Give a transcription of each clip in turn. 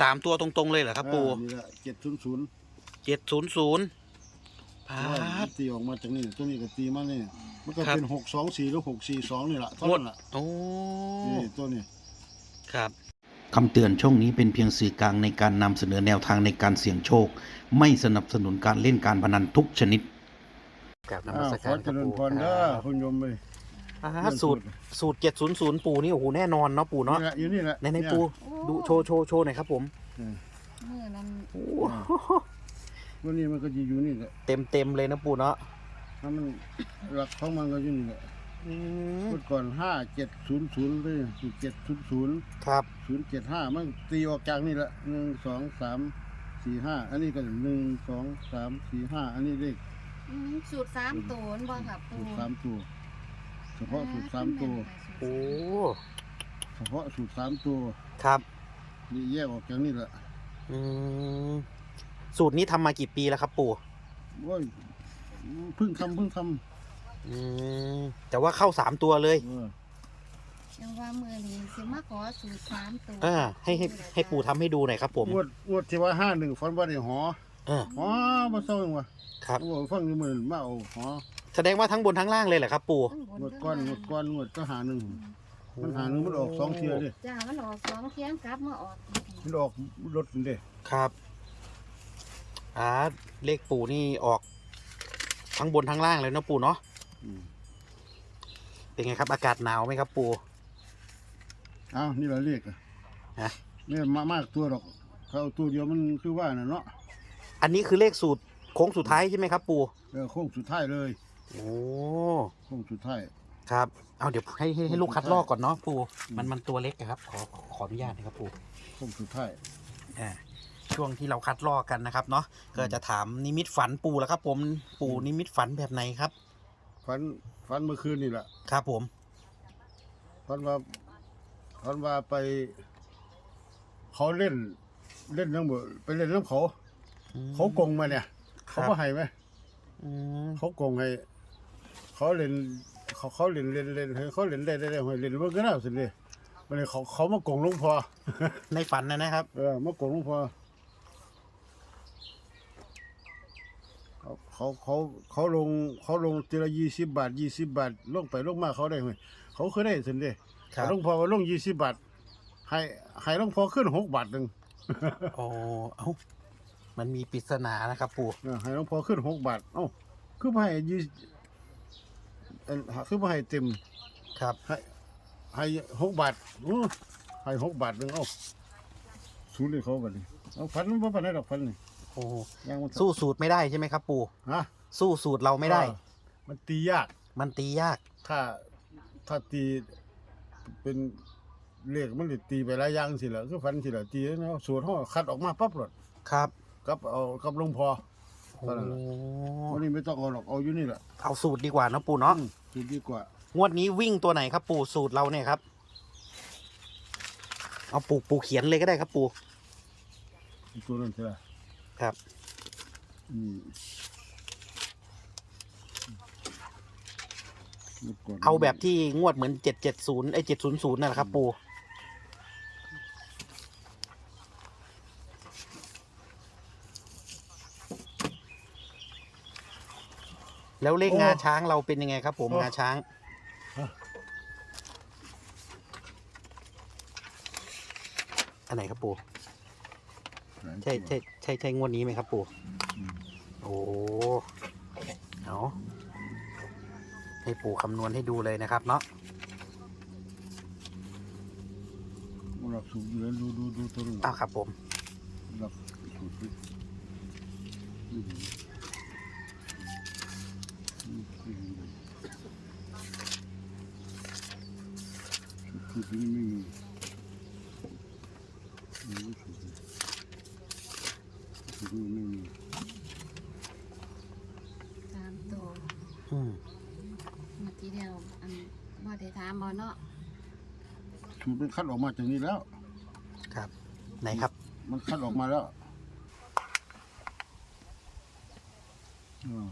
สามตัวตรงๆเลยเหรอครับปูนี่แหละเจ็ดศูนย์ศูนย์เจ็ดศูนย์ศูนย์พาด ตีออกมาจากนี่ตัวนี้ก็ตีมาเนี่ยมันก็ครับ เป็นหกสองสี่หรือหกสี่สองนี่แหละเท่านั้นแหละโอ้นี่ตัวนี้ ครับ คำเตือนช่องนี้เป็นเพียงสื่อกลางในการนำเสนอแนวทางในการเสี่ยงโชค ไม่สนับสนุนการเล่นการพนันทุกชนิดกราบนอ้ามัวสขกาอรคเจรับริญปูพรเด้อคุณโยมเลย อ่าสูตรสูตรเจ็ดศูนย์ศูนย์ปูนี่โอ้โหแน่นอนเนาะปูเนาะนี่แหละอยู่นี่แหละในในปูดูโชว์โชว์โชว์หน่อยครับผมมือนั้นโอ้วันนี้มันก็จะอยู่นี่แหละเต็มเต็มๆเลยนะปูเนาะถ้ามันหลักของมันก็อยู่นี่แหละอืมเมื่อก่อนห้าเจ็ดศูนย์ศูนย์เลยเจ็ดศูนย์ศูนย์ครับศูนย์เจ็ดห้ามันตีออกจากนี่แหละหนึ่งสองสามสี่ห้าอันนี้ก็หนึ่งสองสามสี่ห้าอันนี้เลขอืมสูตรสามตัวนั่นบ่ค่ะปูสูตรสามตัวเฉ พาะสูตรสามตัวโอ้เฉพาะสูตรสามตัวครับ นี่แยกออกจากนี่แหละอืมสูตรนี้ทำมากี่ปีแล้วครับปูโอ้ยเพิ่งทำเพิ่งทอืมแต่ว่าเข้าสามตัวเลยำเออยังว่ามือนี้สิมาขอสูตรสามตัวอ่า ให้ให้ให้ปูทำให้ดูหน่อยครับผมงวดงวดที่ว่าห้าหนึ่งฟันว่าได้หอเออหอมาเศร้าจังวะครับ โอ้ฟังอยู่มือมาเอาหอ แสดงว่าทั้งบนทั้งล่างเลยเหรอครับปูทั้งบงวดทั้ก้อนล่างวดก้อนงวดก็หาหนึ่งมันหาหนึ่งมันออกสองเทียดิจ้ามันออกสองเทียงกลับมาออกอีกมันออกรถมันเด้ครับอ่าเลขปูนี่ออก ทั้งบนทั้งล่างเลยเนาะปูเนาะอืมเป็นไงครับ อากาศหนาวไหมครับปูอ้าวนี่เราเรียกอะฮะ เนี่ยมามากตัวหรอกเขาเอาตัวเดียวมันคือว่าน่ะเนาะอันนี้คือเลขสูตรโค้งสุดท้ายใช่ไหมครับ ปูเออโค้งสุดท้ายเลย โอ้โค้งสุดท้ายครับ เอาเดี๋ยวให้ให้ให้ลูกคัดลอกก่อนเนาะปูอืมมันมันตัวเล็กอะครับ ขอขออนุญาตนะครับปูโค้งสุดท้ายอ่าช่วงที่เราคัดลอกกันนะครับเนาะก็จะถามนิมิตฝันปูแล้วครับ ผมปูนิมิตฝันแบบไหนครับฟันฟันเมื่อคืนนี่แหละครับผมฟันว่าฟันว่าไป เขาเล่น เล่นน้ำบ่ไปเล่นน้ำเขาอืมเขากงมาเนี่ยครัเขาบก็ให้ไหมอืมเขากงให้ เขาเล่นเขาเขาเล่นเล่นเล่นให้เขาเล่นได้ได้ได้ให้เล่นเมื่อก็น่าสิเลยมันเลยเขาเขามากงหลวงพอ ในฝันนะนะครับ เออมากงหลวงพอเขาเขาเขาเขาลงเขาลงทีละยี่สิบบาทยี่สิบบาทลงไปลงมาเขาได้ไหมเขาเคยได้สินเด้ครับ หลวงพอว่าลงยี่สิบบาทให้ให้หลวงพอขึ้นหกบาทหนึ่ง โอ้เอ้ามันมีปริศนานะครับ ปู่เออให้หลวงพอขึ้นหกบาท เอ้า คือบ่ให้ยี่ เอิ่นคือบ่ให้เต็มครับให้ให้หกบาทอู้ให้หกบาทหนึ่งเอ้าศูนย์เลยเขาบัดนี้เอาพันมันบ่ปานใดดอกพันนี่โอ้ยังมันสู้สูตรไม่ได้ใช่ไหมครับปู่ฮะสู้สูตรเราไม่ได้ เออมันตียาก มันตียาก ถ้าถ้าตีเป็นเลขมันสิตีไปหลายอย่างสิล่ะคือฟันสิล่ะตีแล้วเนาะสูตรเฮาคัดออกมาปั๊บโลดครับ กับเอากับหลวงพอโอ้ เท่านั้นแหละวันนี้ไม่ต้องเอาหรอกเอาอยู่นี่แหละเอาสูตรดีกว่านะปู่เนาะอืมดีดีกว่างวดนี้วิ่งตัวไหนครับปู่สูตรเราเนี่ยครับ เอาปู่ปู่เขียนเลยก็ได้ครับปู่อีกตัวนั้นใช่ไหมครับอืมมื่ก่นเอาแบบที่งวดเหมือนเจ็ดเจ็ดศูนย์ไอเจ็ดศูนย์ศูนย์นั่นแหละครับ ปู่ แล้วเลขงาช้างเราเป็นยังไงครับ ผมงาช้าง อันไหนครับปู่หลายใช่ตัวใช่ใช่ใช่งวดนี้ไหมครับปู่อืมโอ้เอาให้ปู่คำนวณให้ดูเลยนะครับเนาะหลักสูตรเดี๋ยวดูดูดูตัวนึงอ้าวครับผมหลักสูตรดิอืมอืมอืม สูตรนี้ไม่มีไม่มีสูตรนี้สูตรนี้ไม่มีสามตัวอืมเมื่อกี้เดียวอันบ่ได้ถามบ่เนาะสูตรมันคัดออกมาจากนี้แล้ว ครับ ไหนครับ มันคัดออกมาแล้วอ่า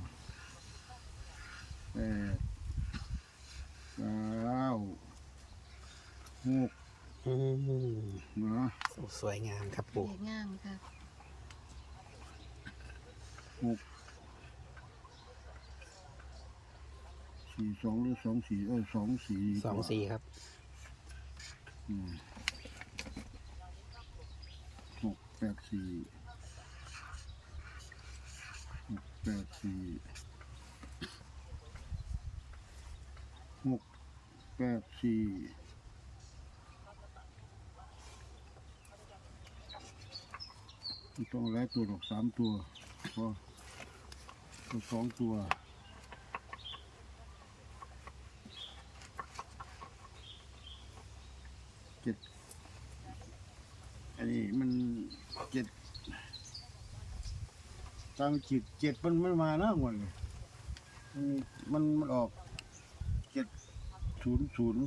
แปดเก้า หกอืมนะโอ้สวยงามครับเลปู่ขงามค่ะหกสี่สองหรือสองสี่เออสองสี่สองสี่ครับ อืมหกแปดสี่หกแปดสี่หกแปดสี่ ไม่ต้องหลายตัวหรอกสามตัวพอตัวสองตัวเจ็ดอันนี้มันเจ็ดตามจิตเจ็ดมันไม่มานะงวันเลยมันมันออกเจ็ดศูนย์ศูนย์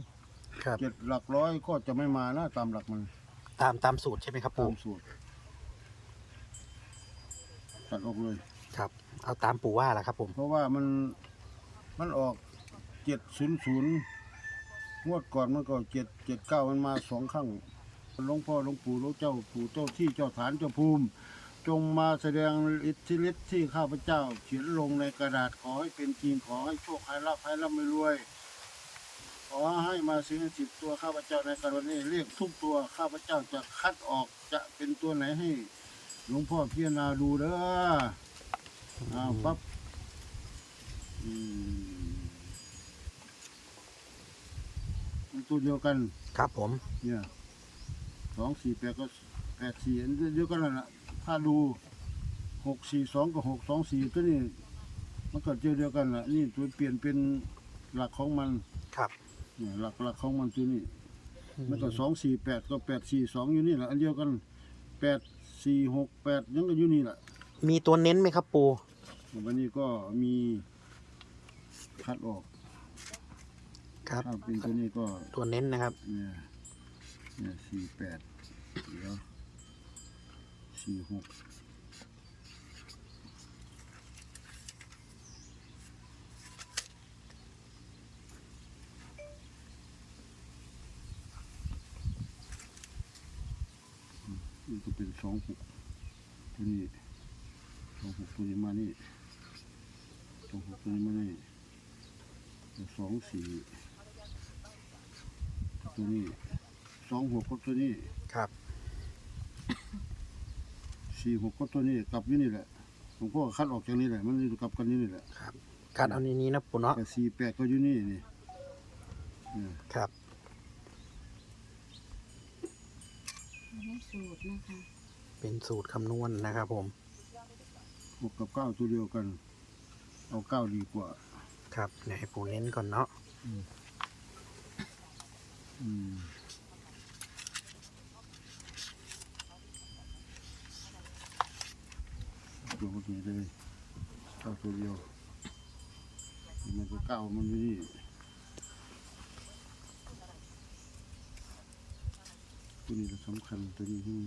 ครับ เจ็ดหลักร้อยก็จะไม่มานะตามหลักมัน ตามตามสูตรใช่ไหมครับตาปู่ มสูตร ตัดออกเลย ครับ เอาตามปู่ว่าแหละครับผม เพราะว่ามันมันออกเจ็ดศูนย์ศูนย์งวดก่อนมันก็เจ็ดเจ็ดเก้ามันมาสองครั้งหลวงพ่อหลวงปู่หลวงเจ้าปู่เจ้าที่เจ้าฐานเจ้าภูมิ จงมาแสดงอิทธิฤทธิ์ที่ข้าพเจ้า เขียนลงในกระดาษขอให้เป็นจริงขอให้โชคให้รับให้ร่ำให้รวย ขอให้มาซื้อสิบตัวข้าพเจ้าในกรณีเรียกทุกตัวข้าพเจ้าจะคัดออกจะเป็นตัวไหนให้ หลวงพ่อพิจารณาดูเด้ออ้าวปั๊บอืมมันตัวเดียวกัน ครับผม เนี่ยสองสี่แปดก็แปดสี่อันเดียวกันนั่นแหละถ้าดูหกสี่สองกับหกสองสี่ตัวนี้มันก็เจอเดียวกันแหละนี่ตัวเปลี่ยนเป็นหลักของมันครับ เนี่ยหลักหลักของมันตัวนี้ มันก็สองสี่แปดก็แปดสี่สองอยู่นี่แหละอันเดียวกันแปด สี่หกแปดยังก็อยู่นี่แหละมีตัวเน้นไหมครับปู่วันนี้ก็มีคัดออกครับ ถ้าเป็นตัวนี้ก็ตัวเน้นนะครับ เนี่ยเนี่ยสี่แปดเดี๋ยวสี่หกอืม นี่ก็เป็นสองหกตัวนี้สองหกตัวนี้มานี่สองหกตัวนี้มานี่แล้วสองสี่ตัวนี้สองหกก็ตัวนี้ครับสี่หกก็ตัวนี้กลับอยู่นี่แหละหลวงพ่อคัดออกจากนี่แหละ มันอยู่กลับกันนี่นี่แหละครับการเอาในนี้นะปู่เนาะแต่สี่แปดก็อยู่นี่นี่เนี่ยครับ อันนี้ สูตรนะคะเป็นสูตรคำนวณนะครับผมหกกับเก้าตัวเดียวกัน เอาเก้าดีกว่า ครับเดี๋ยวให้ปู่เน้นก่อนเนาะอืมตัวพวกนี้เลยเก้าตัวเดียวมันก็เก้ามันอยู่นี่ ตัวนี้ก็สำคัญตัวนี้ที่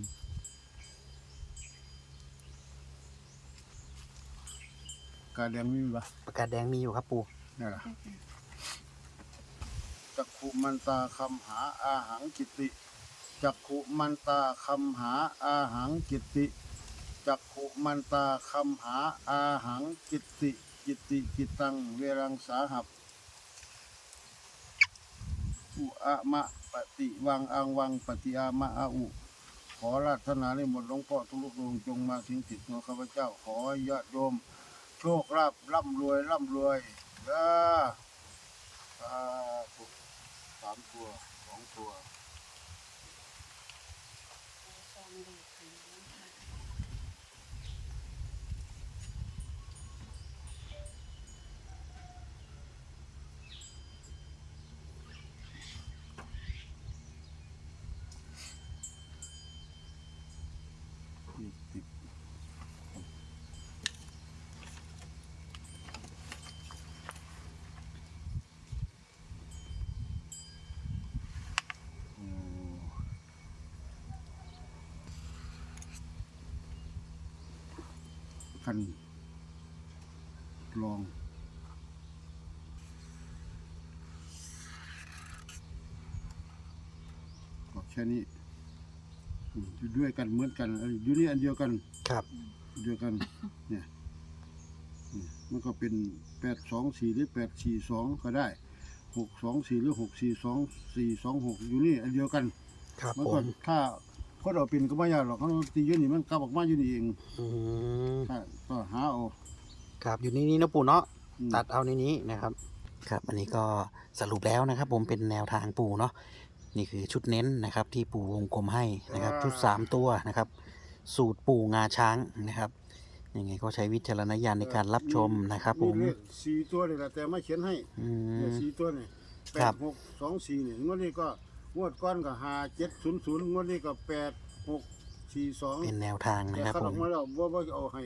การแดงมีปะปากกาแดงมีอยู่ครับปู่นี่นล่ะจักขุมันตาคำหาอาหังกิตติ จักขุมันตาคำหาอาหังกิตติ จักขุมันตาคำหาอาหังกิตติ กิตติกิตตังเวรังสาหับ อุอะมะปฏิวังอังวังปฏิอามะอาอุ ขอราธนาในหมดหลวงพ่อทุกลูกดวงจงมาถึงจิตของข้าพเจ้า ขอให้ญาติโยมโชคลาภร่ำรวยร่ำรวยเด้อสาธุสามตัวสองตัวซองเลขให้นะคะ ยี่สิบโอ้ คันลองก็แคค่นี้อืมอยู่ด้วยกันเหมือนกันเอ้ยอยู่นี่อันเดียวกันครับเดียวกัน เนี่ยอืมมันก็เป็นแปดสองสี่หรือแปดสี่สองก็ได้หกสองสี่หรือหกสี่สองสี่สองหกอยู่นี่อันเดียวกันครับมันผก็มถ้า คนเอาเป็นก็ไม่ยากหรอกเขาตีอยู่นี่มันกลับออกมาอยู่นี่เองอืมถ้าก็หาเอาครับอยู่นี่นี่นะปู่เนาะอืม ตัดเอาในนี้นะครับ ครับ อันนี้ก็สรุปแล้วนะครับ ผมเป็นแนวทางปู่เนาะนี่คือชุดเน้นนะครับ ที่ปู่วงกลมให้นะครับ ชุดสามตัวนะครับ สูตรปู่งาช้างนะครับยังไงก็ใช้วิจารณญาณในการรับชมนะครับ ผมเลขสี่ตัวนี่แหละแต่ไม่เขียนให้อืเนี่ยม สี่ตัวนี่แปครัดบ หกสองสี่นี่งวดนี้ก็ งวดก้อนก็หาเจ็ดศูนย์ศูนย์งวดนี้ก็แปดหกสี่สองเป็นแนวทางนะแต่ครับเขาผออม กมาแล้วว่าว่าเอาให้